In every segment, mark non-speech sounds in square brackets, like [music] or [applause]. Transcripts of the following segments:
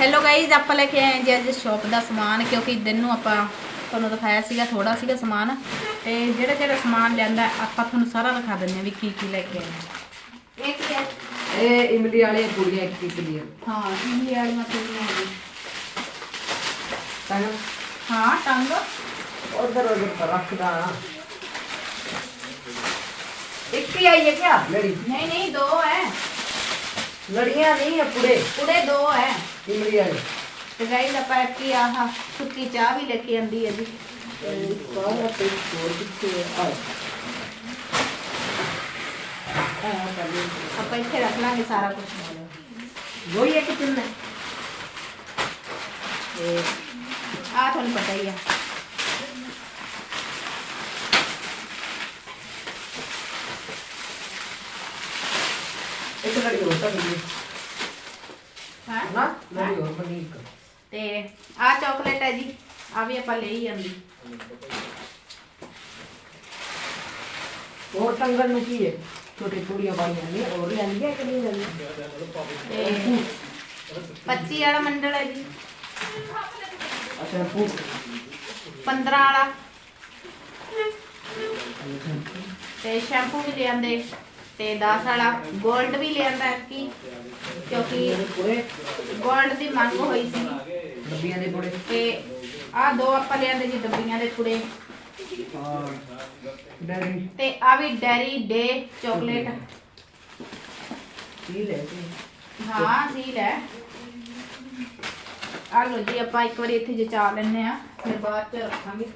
Hello guys ਆਪਾਂ ਲੈ ਕੇ ਆਏ ਜੀ ਅੱਜ ਸ਼ਾਪ ਦਾ ਸਮਾਨ ਕਿਉਂਕਿ ਦਿਨ ਨੂੰ ਆਪਾਂ ਤੁਹਾਨੂੰ ਦਿਖਾਇਆ ਸੀਗਾ ਥੋੜਾ ਸੀਗਾ ਸਮਾਨ। ਤੇ ਜਿਹੜਾ ਜਿਹੜਾ ਸਮਾਨ ਲਿਆਂਦਾ ਆਪਾਂ ਤੁਹਾਨੂੰ ਸਾਰਾ ਦਿਖਾ ਦਿੰਦੇ ਹਾਂ ਵੀ ਕੀ ਕੀ ਲੈ ਕੇ ਆਏ। ਇਹ ਕੀ ਹੈ? ਇਹ ਇਮਲੀ ਵਾਲੇ ਪੂੜੀਆਂ ਇੱਕ ਪੀਸ ਲਈ ਹਾਂ ਇੰਡੀਆ ਵਾਲੀਆਂ ਪੂਰੀਆਂ ਨੇ। ਤਾਂ ਹਾਂ ਟੰਗ। ਉਧਰ ਉਧਰ ਪਰ ਰੱਖਦਾ। ਇੱਕ ਹੀ ਆਈ ਹੈ ਕਿਆ? ਲੜੀ। ਨਹੀਂ ਨਹੀਂ ਦੋ ਹੈ। ਲੜੀਆਂ ਨਹੀਂ ਹੈ ਪੂੜੇ। ਪੂਰੇ ਦੋ ਹੈ। ਇਮਲੀ ਵਾਲੇ ਤੇ ਗਾਈਜ਼ ਆਪਾਂ ਕੀ ਆਹ ਸੁੱਕੀ ਚਾਹ ਵੀ ਲੈ ਕੇ ਆਂਦੀ ਹੈ ਜੀ। ਸਾਰਾ ਤੇ ਛੋੜ ਦਿੱਤੇ ਆ? ਆਪਾਂ ਇੱਥੇ ਰੱਖ ਲਾਂਗੇ ਸਾਰਾ ਕੁਝ ਵਹੀ ਹੈ ਕਿ ਤਿੰਨ ਤੇ ਆ ਤੁਹਾਨੂੰ ਪਤਾ ਹੀ ਆ। ਇੱਕ ਲੜੀ ਹੋਰ ਤਾਂ ਮਿਲੀ ਹਾਂ ਨਾ ਲੜੀ ਹੋਰ ਬਣੀ ਇੱਕ ਤੇ ਆ ਚਾਕਲੇਟ ਹੈ ਜੀ ਆ ਵੀ ਆਪਾਂ ਲਈ ਆਂਦੀ ਹੋਰ ਟੰਗਣ ਨੂੰ ਕੀ ਹੈ? ਛੋਟੀ ਪੂੜੀਆਂ ਪਾਈਆਂ ਨੇ ਹੋਰ ਲੈਂਦੀ ਹੈ ਕਿ ਨਹੀਂ ਲੈਂਦੀ ਤੇ 25 ਵਾਲਾ ਮੰਡਲ ਹੈ ਜੀ। ਅੱਛਾ ਪੂ 15 ਵਾਲਾ। ਤੇ ਸ਼ੈਂਪੂ ਵੀ ਲਿਆਂਦੇ ਤੇ 10 ਵਾਲਾ। 골ਡ ਵੀ ਲਿਆਂਦਾ ਕੀ ਕਿਉਂਕਿ ਪੂੜੇ 골ਡ ਦੀ ਮੰਗ ਹੋਈ ਸੀ। ਡੱਬੀਆਂ ਦੇ ਪੂੜੇ ਤੇ ਆ ਦੋ ਆਪਾਂ ਲਿਆਂਦੇ ਜੀ ਡੱਬੀਆਂ ਦੇ ਕੁੜੇ ਡੈਰੀ। ਤੇ ਆ ਵੀ ਡੈਰੀ ਡੇ ਚਾਕਲੇਟ। ਕੀ ਲੈ ਕੇ? ਹਾਂ ਸੀਲ ਹੈ ਆ ਲੋ ਜੀ ਆਪਾਂ ਇੱਕ ਵਾਰੀ ਇੱਥੇ ਜਚਾ ਲੈਣੇ ਆ ਫਿਰ ਬਾਅਦ ਚ ਰੱਖਾਂਗੇ।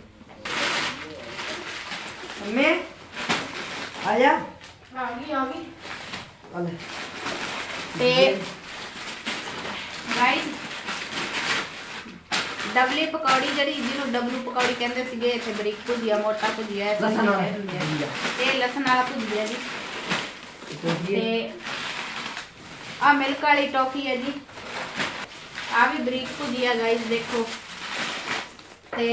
ਅੰਮੇ ਆ ਜਾ। ਆ ਗਈ ਆ ਗਈ। ਆ ਲੈ। ਤੇ ਡਬਲੀ ਪਕੌੜੀ ਜਿਹੜੀ ਜਿਹਨੂੰ ਡਬਲੂ ਪਕੌੜੀ ਕਹਿੰਦੇ ਸੀਗੇ ਇੱਥੇ ਬਰੀਕ ਭੁਜੀਆ ਮੋਟਾ ਭੁਜੀਆ ਇਹ ਲਸਣ ਵਾਲਾ ਹੁੰਦੇ ਆ। ਇਹ ਲਸਣ ਵਾਲਾ ਭੁਜੀਆ ਜੀ। ਤੇ ਆ ਮਿਲਕ ਵਾਲੀ ਟੌਫੀ ਹੈ ਜੀ। ਆ ਵੀ ਬਰੀਕ ਭੁਜੀਆ ਗਾਈਸ ਦੇਖੋ। ਤੇ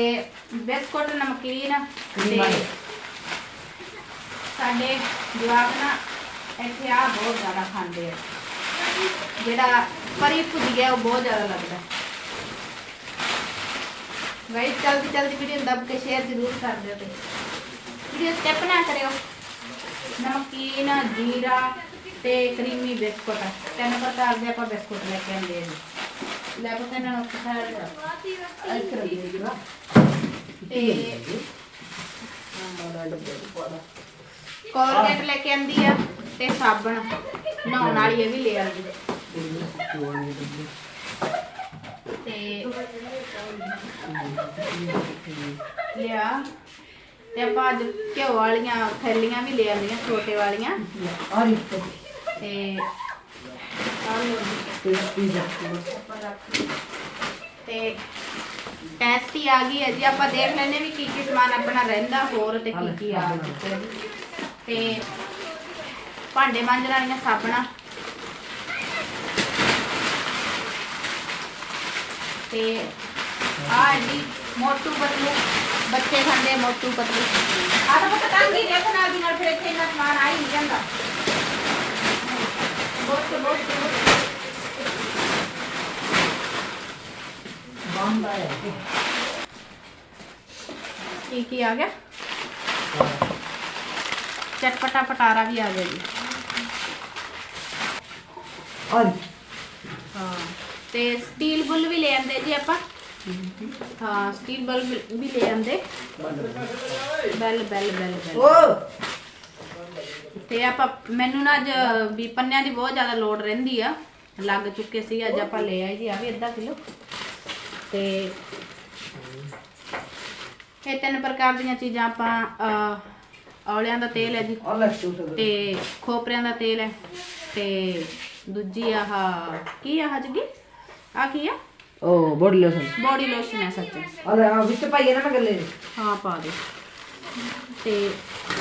ਬਿਸਕੁਟ ਨਮਕੀਨ ਤੇ। ਸਾਡੇ ਜਵਾਕ ਨਾ ਇੱਥੇ ਆ ਬਹੁਤ ਜ਼ਿਆਦਾ ਖਾਂਦੇ ਆ। ਜਿਹੜਾ ਪਰੀ ਭੁਜੀਆ ਉਹ ਬਹੁਤ ਜ਼ਿਆਦਾ ਲੱਗਦਾ। ਗਾਈਸ ਜਲਦੀ ਜਲਦੀ ਵੀਡੀਓ ਦੱਬ ਕੇ ਸ਼ੇਅਰ ਜ਼ਰੂਰ ਕਰ ਦਿਓ ਤੇ। ਵੀਡੀਓ ਸਕਿਪ ਨਾ ਕਰਿਓ। ਨਮਕੀਨ ਜੀਰਾ ਤੇ ਕਰੀਮੀ ਬਿਸਕੁਟ। ਤਿੰਨ ਪ੍ਰਕਾਰ ਦੇ ਆਪਾਂ ਬਿਸਕੁਟ ਲੈ ਕੇ ਆਂਦੇ ਆ ਜੀ ਲੈ ਪੁੱਤ ਇਹਨਾਂ ਨੂੰ ਖਾਇਆ ਇੱਥੇ ਰੱਖ ਦੇ ਜਰਾ ਤੇ ਹਾਂ। ਕੋਲਗੇਟ ਲੈ ਕੇ ਆਂਦੀ ਆ ਤੇ ਸਾਬਣ। ਨਹਾਉਣ ਵਾਲੀ ਇਹ ਵੀ ਲੈ ਆਂਦੀ ਤੇ ਲਿਆ। ਤੇ ਆਪਾਂ ਅੱਜ ਘਿਓ ਵਾਲੀਆਂ, ਥੈਲੀਆਂ ਵੀ ਲੈ ਆਂਦੀਆਂ ਛੋਟੇ ਵਾਲੀਆਂ। ਆ ਰਹੀ ਤੇ ਤੇ ਟੈਸਟੀ ਆ ਗਈ ਹੈ ਜੀ। ਆਪਾਂ ਦੇਖ ਲੈਨੇ ਵੀ ਕੀ ਕੀ ਸਮਾਨ ਆਪਣਾ ਰਹਿੰਦਾ, ਹੋਰ ਤੇ ਕੀ ਕੀ ਆ ਤੇ ਭਾਂਡੇ ਮਾਂਜਣ ਵਾਲੀਆਂ ਸਾਬਣਾਂ। ਤੇ ਆ ਮੋਟੂ ਪਤਲੂ ਬੱਚੇ ਖਾਂਦੇ ਆ ਮੋਟੂ ਪਤਲੂ। ਆ ਤਾਂ ਪਤਾ ਟਾਂਗੀ ਦੇਖ ਨਾਲ ਦੀ ਨਾਲ ਫਿਰ ਇੱਥੇ ਇੰਨਾ ਸਮਾਨ ਆ ਹੀ ਨਹੀਂ ਜਾਂਦਾ। ਬਹੁਤ ਬਹੁਤ ਬੰਦ ਆਇਆ ਕੀ ਕੀ ਆ ਗਿਆ? ਚਟਪਟਾ ਪਟਾਰਾ ਵੀ ਆ ਗਿਆ ਜੀ। ਆ ਹਾਂ ਤੇ ਸਟੀਲ ਬੁੱਲ ਵੀ ਲੈ ਆਂਦੇ ਜੀ ਆਪਾਂ। ਹਾਂ ਸਟੀਲ ਬੁੱਲ ਵੀ ਲੈ ਆਂਦੇ। ਬੈਲ ਬੈਲ ਬੈਲ ਬੈਲ ਓ! ਤੇ ਆਪਾਂ ਮੈਨੂੰ ਨਾ ਅੱਜ ਵੀ ਪੰਨਿਆਂ ਦੀ ਬਹੁਤ ਜ਼ਿਆਦਾ ਲੋੜ ਰਹਿੰਦੀ ਆ। ਲੱਗ ਚੁੱਕੇ ਸੀ ਅੱਜ ਆਪਾਂ ਲੈ ਆਏ ਜੀ ਆ ਵੀ ਅੱਧਾ ਕਿਲੋ। ਤੇ ਇਹ ਤਿੰਨ ਪ੍ਰਕਾਰ ਦੀਆਂ ਚੀਜ਼ਾਂ ਆਪਾਂ ਔਲਿਆਂ ਦਾ ਤੇਲ ਹੈ ਜੀ। ਤੇ ਖੋਪਰਿਆਂ ਦਾ ਤੇਲ ਹੈ। ਤੇ ਦੂਜੀ ਆਹ ਕੀ ਆਹ ਜਗੀ ਆ ਕੀ ਆ? ਓ ਬੋਡੀ ਲੋਸ਼ਨ। ਬੋਡੀ ਲੋਸ਼ਨ ਹੈ ਸੱਚ। ਲੈ ਆ ਵਿੱਚ ਪਾਈਏ ਨਾ ਮੈਂ ਗੱਲੇ ਨੇ ਹਾਂ ਪਾ ਦੇ। ਤੇ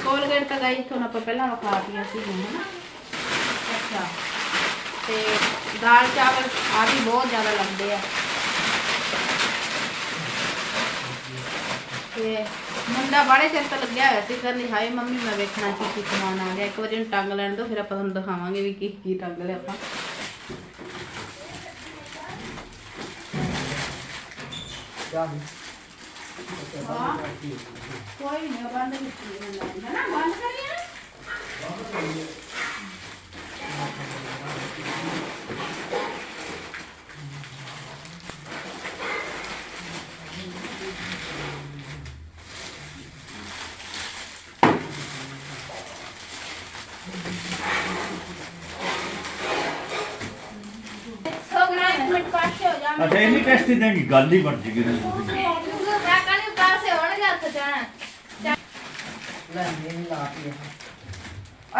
ਕੋਲਗੇਟ ਤਾਂ ਗਾਈ ਤੁਹਾਨੂੰ ਆਪਾਂ ਪਹਿਲਾਂ ਵਿਖਾਤੀਆਂ ਸੀ ਹਨਾ? ਅੱਛਾ। ਤੇ ਦਾਲ ਚਾਵਲ ਆ ਵੀ ਬਹੁਤ ਜ਼ਿਆਦਾ ਲੱਗਦੇ ਆ। ਤੇ ਮੁੰਡਾ ਬਾੜੇ ਚਿਰ ਤੋਂ ਲੱਗਿਆ ਹੋਇਆ ਸੀ ਕਰਨੀ ਹਾਏ ਮੰਮੀ ਮੈਂ ਵੇਖਣਾ ਕੀ ਕੀ ਸਮਾਨ ਆ ਗਿਆ। ਇੱਕ ਵਾਰੀ ਇਹਨੂੰ ਟੰਗ ਲੈਣ ਦੋ ਫਿਰ ਆਪਾਂ ਤੁਹਾਨੂੰ ਦਿਖਾਵਾਂਗੇ ਵੀ ਕੀ ਕੀ ਟੰਗ ਲਿਆ ਆਪਾਂ। ਕੋਈ ਨਹੀਂ ਬੰਦ ਕੀਤੀ ਹੈ ਨਾ? ਬੰਦ ਕਰੀਏ ਨਾ ਸੋ ਗਰਾ ਇੱਕ ਮਿੰਟ ਪਾਸੇ ਹੋ ਜਾ ਅੱਛਾ ਇੰਨੀ ਟੈਸਟੀ ਦੇਂਗੀ ਗੱਲ ਹੀ ਬਣ ਜੇਗੀ ਮੈਂ ਕਹਿੰਦੀ ਪਾਸੇ ਹੋਣਗੇ ਹੱਥ ਜਾਣਾ ਲੈ ਇਹ ਲਾ ਕੇ।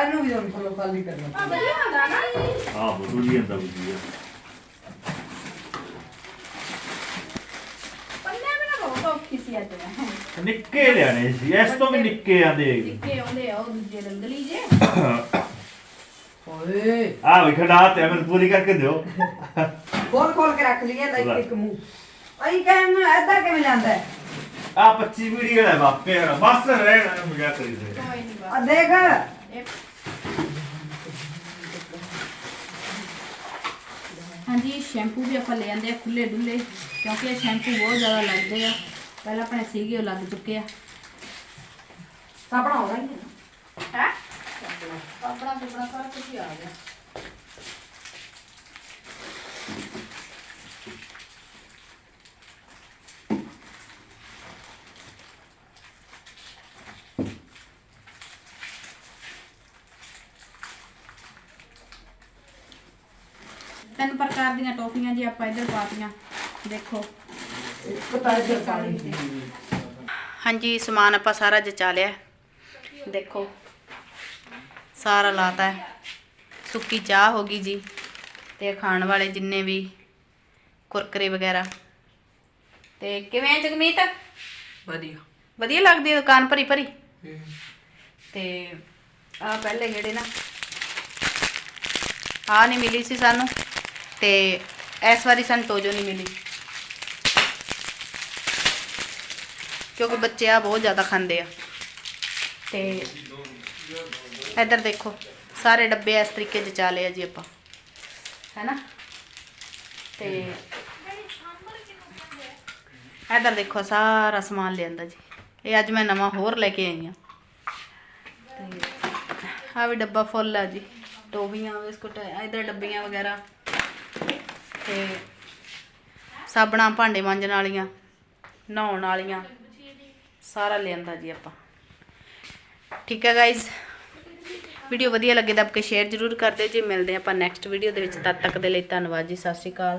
ਅਨੂ ਵੀ ਉਹਨੂੰ ਕੋਲ ਖਾਲੀ ਕਰਨਾ ਆ ਵਧੀਆ ਹੁੰਦਾ ਨਾ ਆਹ ਵਧੀਆ ਪੱਲੇ ਬਣਾ ਬਹੁਤ ਔਖੀ ਸੀ ਅੱਜ ਮੈਂ। ਨਿੱਕੇ ਲਿਆਣੇ ਸੀ ਇਸ ਤੋਂ ਵੀ ਨਿੱਕੇ ਆਂਦੇ ਟਿੱਕੇ ਆਉਂਦੇ ਆ ਉਹ ਦੂਜੇ ਰੰਗਲੀ ਜੇ। [coughs] ਓਏ। ਆ ਵੀ ਖੜਾ ਤੇ ਮੈਨੂੰ ਪੂਰੀ ਕਰਕੇ ਦਿਓ। ਖੋਲ ਖੋਲ ਕੇ ਰੱਖ ਲਈਏ ਤਾਂ ਇੱਕ ਇੱਕ ਮੂੰਹ। ਅਈ ਕਹਿਣ ਐਦਾਂ ਕਿਵੇਂ ਜਾਂਦਾ ਹੈ? ਆ 25 ਵੀਡੀਓ ਹੈ ਬਾਪੇ ਹਰਾ ਬਸ ਰਹਿਣਾ ਦੇ ਕੋਈ ਨਹੀਂ ਆ ਦੇਖ। ਹਾਂਜੀ ਸ਼ੈਂਪੂ ਵੀ ਆਪਾਂ ਲੈ ਆਂਦੇ ਆ ਖੁੱਲੇ ਡੁੱਲੇ ਕਿਉਂਕਿ ਇਹ ਸ਼ੈਂਪੂ ਬਹੁਤ ਜ਼ਿਆਦਾ ਲੱਗਦੇ ਆ। ਪਹਿਲਾਂ ਆਪਣੇ ਸੀਗੇ ਉਹ ਲੱਗ ਚੁੱਕੇ ਆ। ਸਾਪਣਾ ਹੋਣਾ ਹੀ ਹੈ ਹੈ? ਸਾਪਣਾ ਸੁਪਣਾ ਸਾਰਾ ਕੁਝ ਹੀ ਆ ਗਿਆ। ਤਿੰਨ ਪ੍ਰਕਾਰ ਦੀਆਂ ਟੋਫੀਆਂ ਜੀ ਆਪਾਂ ਇੱਧਰ ਪਾਤੀਆਂ। ਦੇਖੋ। ਇੱਕ ਤਾਂ ਇੱਧਰ ਪਾਣੀ ਦੀ ਹਾਂਜੀ ਸਮਾਨ ਆਪਾਂ ਸਾਰਾ ਜਚਾ ਲਿਆ। ਦੇਖੋ। ਸਾਰਾ ਲਾਤਾ। ਹੈ ਸੁੱਕੀ ਚਾਹ ਹੋ ਗਈ ਜੀ। ਤੇ ਖਾਣ ਵਾਲੇ ਜਿੰਨੇ ਵੀ ਕੁਰਕਰੇ ਵਗੈਰਾ। ਤੇ ਕਿਵੇਂ ਹੈ ਜਗਮੀਤ? ਵਧੀਆ। ਵਧੀਆ ਲੱਗਦੀ ਹੈ ਦੁਕਾਨ ਭਰੀ ਭਰੀ? ਤੇ ਆ ਪਹਿਲੇ ਜਿਹੜੇ ਨਾ ਆ ਨਹੀਂ ਮਿਲੀ ਸੀ ਸਾਨੂੰ। ਤੇ ਇਸ ਵਾਰੀ ਸਾਨੂੰ ਟੋਜੋ ਨਹੀਂ ਮਿਲੀ। ਕਿਉਂਕਿ ਬੱਚੇ ਆ, ਬਹੁਤ ਜ਼ਿਆਦਾ ਖਾਂਦੇ ਆ। ਤੇ ਇੱਧਰ ਦੇਖੋ, ਸਾਰੇ ਡੱਬੇ ਇਸ ਤਰੀਕੇ ਚ ਲਏ ਆ ਜੀ ਆਪਾਂ। ਹੈਨਾ? ਤੇ ਇੱਧਰ ਦੇਖੋ, ਸਾਰਾ ਸਮਾਨ ਲਿਆਂਦਾ ਜੀ। ਇਹ ਅੱਜ ਮੈਂ ਨਵਾਂ ਹੋਰ ਲੈ ਕੇ ਆਈ ਆ। ਤੇ ਆ ਵੀ ਡੱਬਾ ਫੁੱਲ ਆ ਜੀ। ਟੋਬੀਆਂ ਬਿਸਕੁਟ, ਇਧਰ ਡੱਬੀਆਂ ਵਗੈਰਾ। ਤੇ ਸਾਬਣਾ ਭਾਂਡੇ ਮਾਂਜਣ ਵਾਲੀਆਂ, ਨਹਾਉਣ ਵਾਲੀਆਂ, ਸਾਰਾ ਲਿਆਂਦਾ ਜੀ ਆਪਾਂ। ਠੀਕ ਹੈ ਗਾਇਜ਼ ਵੀਡੀਓ ਵਧੀਆ ਲੱਗੇ ਤਾਂ ਆਪਕੇ ਸ਼ੇਅਰ ਜ਼ਰੂਰ ਕਰ ਦਿਓ ਜੀ। ਮਿਲਦੇ ਹਾਂ ਆਪਾਂ ਨੈਕਸਟ ਵੀਡੀਓ ਦੇ ਵਿੱਚ। ਤਦ ਤੱਕ ਦੇ ਲਈ ਧੰਨਵਾਦ ਜੀ। ਸਤਿ ਸ਼੍ਰੀ ਅਕਾਲ।